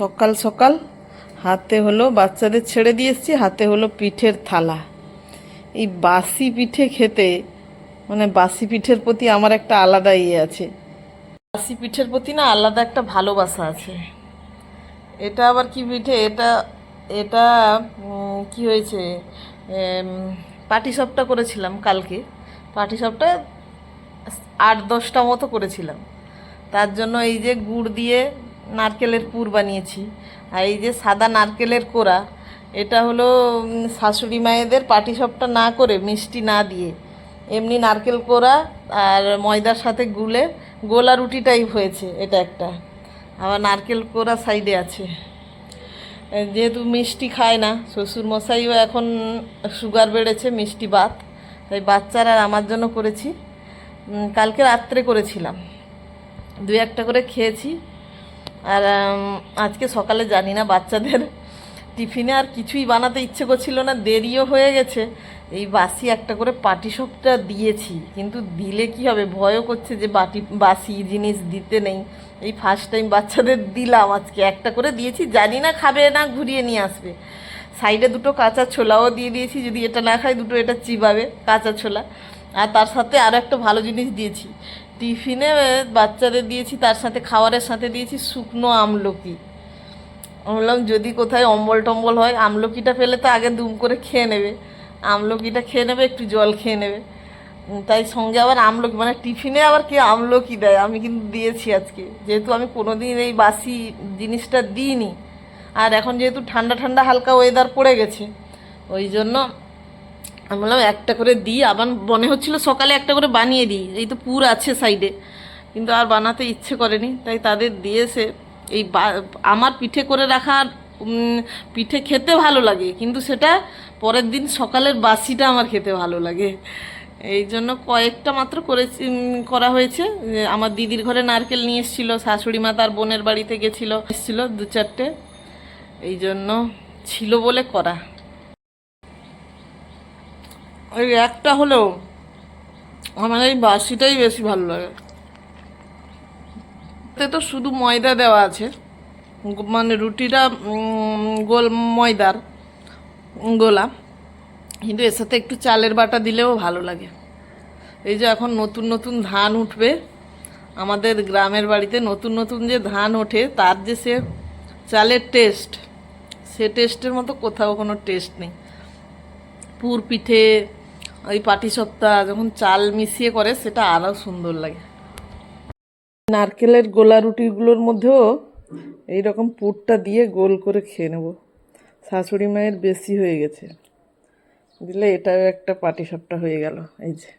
সকাল সকাল হাতে হলো বাচ্চাদের ছেড়ে দিয়ে এসেছি, হাতে হলো পিঠের থালা। এই বাসি পিঠে খেতে মানে বাসি পিঠের প্রতি আমার একটা আলাদা ইয়ে আছে। বাসি পিঠের প্রতি না আলাদা একটা ভালোবাসা আছে। এটা আবার কি পিঠে? এটা এটা কি হয়েছে? পাটি সাপটা করেছিলাম কালকে। পাটি সাপটা আট দশটা মতো করেছিলাম। তার জন্য এই যে গুড় দিয়ে নারকেলের পুর বানিয়েছি। আর এই যে সাদা নারকেলের কোড়া, এটা হলো শাশুড়ি মায়েদের পাটিসাপটা না করে, মিষ্টি না দিয়ে। এমনি নারকেল কোড়া আর ময়দার সাথে গুলে, গোলা রুটি টাইপ হয়েছে এটা একটা। আবার নারকেল কোড়া সাইডে আছে। যেহেতু মিষ্টি খায় না শ্বশুর মশাইও এখন সুগার বেড়েছে মিষ্টি ভাত তাই বাচ্চারা আর আমার জন্য করেছি। কালকে রাত্রে করেছিলাম। দু একটা করে খেয়েছি। আর আজকে সকালে জানি না বাচ্চাদের টিফিনে আর কিছুই বানাতে ইচ্ছে করছিল না, দেরিও হয়ে গেছে। এই বাসি একটা করে পাটিসপটা দিয়েছি, কিন্তু দিলে কি হবে? ভয়ও করছে যে বাটি, বাসি জিনিস দিতে নেই। এই ফার্স্ট টাইম বাচ্চাদের দিলাম, আজকে একটা করে দিয়েছি, জানি না খাবে না ঘুরিয়ে নিয়ে আসবে। সাইডে দুটো কাঁচা ছোলাও দিয়ে দিয়েছি, যদি এটা না খায় দুটো এটা চিবাবে, কাঁচা ছোলা। আর তার সাথে আরও একটা ভালো জিনিস দিয়েছি। টিফিনে বাচ্চাদের দিয়েছি, তার সাথে খাবারের সাথে দিয়েছি শুকনো আমলকি। বললাম, যদি কোথায় অম্বল টম্বল হয়, আমলকিটা পেলে তো আগে দুম করে খেয়ে নেবে। আমলকিটা খেয়ে নেবে, একটু জল খেয়ে নেবে। তাই সঙ্গে আবার আমলকি মানে টিফিনে আবার কে আমলকি দেয়, আমি কিন্তু দিয়েছি আজকে। যেহেতু আমি কোনোদিন এই বাসি জিনিসটা দিইনি। আর এখন যেহেতু ঠান্ডা ঠান্ডা হালকা ওয়েদার পড়ে গেছে, ওই জন্য আমি বললাম একটা করে দিই। আবার মনে হচ্ছিল সকালে একটা করে বানিয়ে দিই। এই তো পুর আছে সাইডে। কিন্তু আর বানাতে ইচ্ছে করেনি। তাই তাদের দিয়েছে। এই আমার পিঠে করে রাখা উম, পিঠে খেতে ভালো লাগে। কিন্তু সেটা পরের দিন সকালের বাসিটা আমার খেতে ভালো লাগে। এই জন্য কয়েকটা মাত্র করেছি করা হয়েছে। আমার দিদির ঘরে নারকেল নিয়ে এসেছিল। শাশুড়ি মা তার বোনের বাড়িতে গেছিল। এসেছিল দু চারটে। এই জন্য ছিল বলে করা। ওই একটা হলেও আমার এই বাসিটাই বেশি ভালো লাগে। এতে তো শুধু ময়দা দেওয়া আছে। মানে রুটিটা গোল ময়দার, গোলা। কিন্তু এর সাথে একটু চালের বাটা দিলেও ভালো লাগে। এই যে এখন নতুন নতুন ধান উঠবে, আমাদের গ্রামের বাড়িতে নতুন নতুন যে ধান ওঠে, তার যে সে চালের টেস্ট, সে টেস্টের মতো কোথাও কোনো টেস্ট নেই। পুর পিঠে ওই পাটি সপ্তাহ যখন চাল মিশিয়ে করে, সেটা আরও সুন্দর লাগে। নারকেলের গোলা রুটিগুলোর মধ্যেও এই রকম পুরটা দিয়ে গোল করে খেয়ে নেব। শাশুড়ি মায়ের বেশি হয়ে গেছে। দিলে এটাও একটা পাটি সপ্তাহ হয়ে গেল, এই যে।